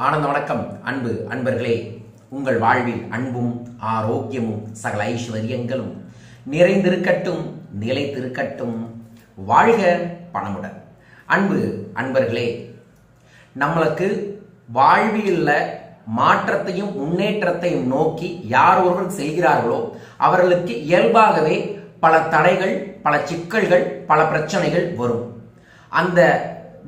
ஆனந்த வணக்கம் அன்பு அன்பர்களே. உங்கள் வாழ்வில் அன்பும் ஆரோக்கியமும் சகல ஐஸ்வர்யங்களும் நிறைந்திருக்கட்டும் நிலைத்திருக்கட்டும். வாழ்க பணமுடன். அன்பு அன்பர்களே நம்மளுக்கு வாழ்வியல்ல மாற்றத்தையும் முன்னேற்றத்தையும் நோக்கி யார் ஒருவர் செல்கிறார்களோ அவர்களுக்கு இயல்பாகவே பல தடைகள் பல சிக்கல்கள் பல பிரச்சனைகள் வரும். அந்த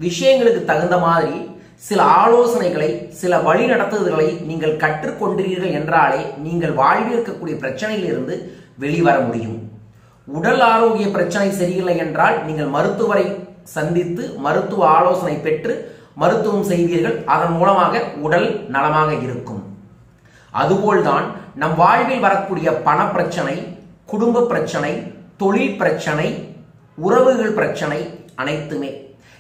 விஷயங்களுக்கு தகுந்த மாதிரி சில ஆலோசனைகளை சில வழி நடத்துதல்களை நீங்கள் கற்றுக்கொண்டீர்கள் என்றாலே நீங்கள் வாழ்வில் இருக்கக்கூடிய பிரச்சனையிலிருந்து வெளிவர முடியும். உடல் ஆரோக்கிய பிரச்சனை சரியில்லை என்றால் நீங்கள் மருத்துவரை சந்தித்து மருத்துவ ஆலோசனை பெற்று மருத்துவம் செய்வீர்கள். அதன் மூலமாக உடல் நலமாக இருக்கும். அதுபோல்தான் நம் வாழ்வில் வரக்கூடிய பண பிரச்சனை குடும்ப பிரச்சனை தொழில் பிரச்சனை உறவுகள் பிரச்சனை அனைத்துமே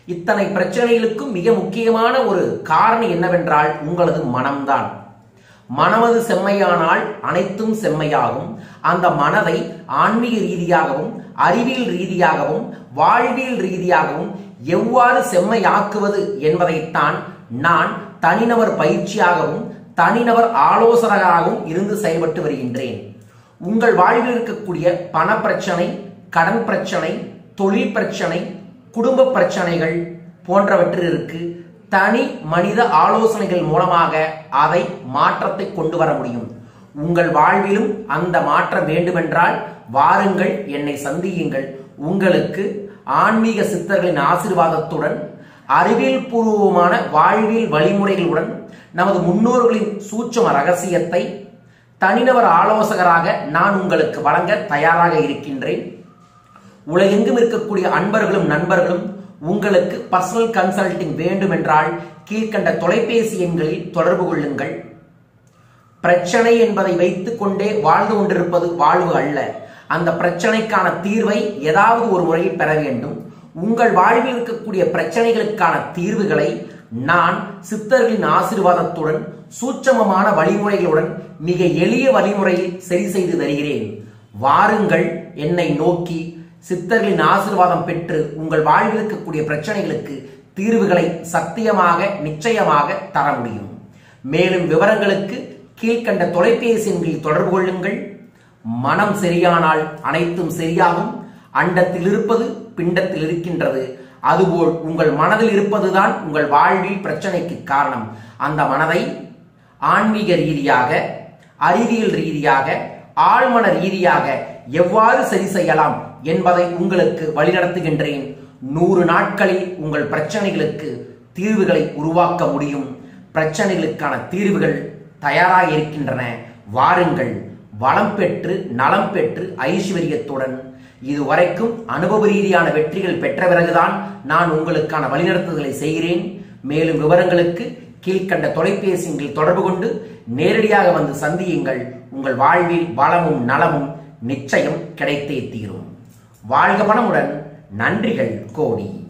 இத்தனை பிரச்சனைகளுக்கும் மிக முக்கியமான ஒரு காரணம் என்னவென்றால் உங்களது மனம்தான். மனமது செம்மையானால் அனைத்தும் செம்மையாகும். அந்த மனதை ஆன்மீக ரீதியாகவும் அறிவியல் ரீதியாகவும் வாழ்வியல் ரீதியாகவும் எவ்வாறு செம்மையாக்குவது என்பதைத்தான் நான் தனிநபர் பயிற்சியாகவும் தனிநபர் ஆலோசகராகவும் இருந்து செயல்பட்டு வருகின்றேன். உங்கள் வாழ்வில் இருக்கக்கூடிய பண பிரச்சனை கடன் பிரச்சனை தொழில் பிரச்சனை குடும்ப பிரச்சனைகள் போன்றவற்றிற்கு தனி மனித ஆலோசனைகள் மூலமாக அதை மாற்றத்தை கொண்டு வர முடியும். உங்கள் வாழ்விலும் அந்த மாற்றம் வேண்டுமென்றால் வாருங்கள் என்னை சந்தியுங்கள். உங்களுக்கு ஆன்மீக சித்தர்களின் ஆசீர்வாதத்துடன் அறிவியல் பூர்வமான வாழ்வியல் வழிமுறைகளுடன் நமது முன்னோர்களின் சூட்சம ரகசியத்தை தனிநபர் ஆலோசகராக நான் உங்களுக்கு வழங்க தயாராக இருக்கின்றேன். உலகெங்கும் இருக்கக்கூடிய அன்பர்களும் நண்பர்களும் உங்களுக்கு பர்சனல் கன்சல்டிங் வேண்டும் என்றால் கீழ்கண்ட தொலைபேசி எண்களில் தொடர்பு கொள்ளுங்கள். பிரச்சனை என்பதை வைத்துக் கொண்டே வாழ்ந்து கொண்டிருப்பது வாழ்வு அல்ல. அந்த பிரச்சனைக்கான தீர்வை ஏதாவது ஒரு முறையில் பெற வேண்டும். உங்கள் வாழ்வில் இருக்கக்கூடிய பிரச்சனைகளுக்கான தீர்வுகளை நான் சித்தர்களின் ஆசீர்வாதத்துடன் சூட்சமமான வழிமுறைகளுடன் மிக எளிய வழிமுறையில் சரி செய்து தருகிறேன். வாருங்கள் என்னை நோக்கி சித்தர்களின் ஆசீர்வாதம் பெற்று உங்கள் வாழ்வில் இருக்கக்கூடிய பிரச்சனைகளுக்கு தீர்வுகளை சத்தியமாக நிச்சயமாக தர முடியும். மேலும் விவரங்களுக்கு கீழ்கண்ட தொலைபேசி எண்களில் தொடர்பு கொள்ளுங்கள். மனம் சரியானால் அனைத்தும் சரியாகும். அண்டத்தில் இருப்பது பிண்டத்தில் இருக்கின்றது. அதுபோல் உங்கள் மனதில் இருப்பதுதான் உங்கள் வாழ்வில் பிரச்சனைக்கு காரணம். அந்த மனதை ஆன்மீக ரீதியாக அறிவியல் ரீதியாக ஆழ்மன ரீதியாக எவ்வாறு சரி செய்யலாம் என்பதை உங்களுக்கு வழிநடத்துகின்றேன். நூறு நாட்களில் உங்கள் பிரச்சனைகளுக்கு தீர்வுகளை உருவாக்க முடியும். பிரச்சனைகளுக்கான தீர்வுகள் தயாராக இருக்கின்றன. வாருங்கள். வளம் பெற்று நலம் பெற்று ஐஸ்வர்யத்துடன். இதுவரைக்கும் அனுபவ ரீதியான வெற்றிகள் பெற்ற பிறகுதான் நான் உங்களுக்கான வழிநடத்துதலை செய்கிறேன். மேலும் விவரங்களுக்கு கீழ்கண்ட தொலைபேசியில் தொடர்பு கொண்டு நேரடியாக வந்து சந்தியுங்கள். உங்கள் வாழ்வில் வளமும் நலமும் நிச்சயம் கிடைத்தே தீரும். வாழ்க மனமுடன் நன்றிகள் கோடி.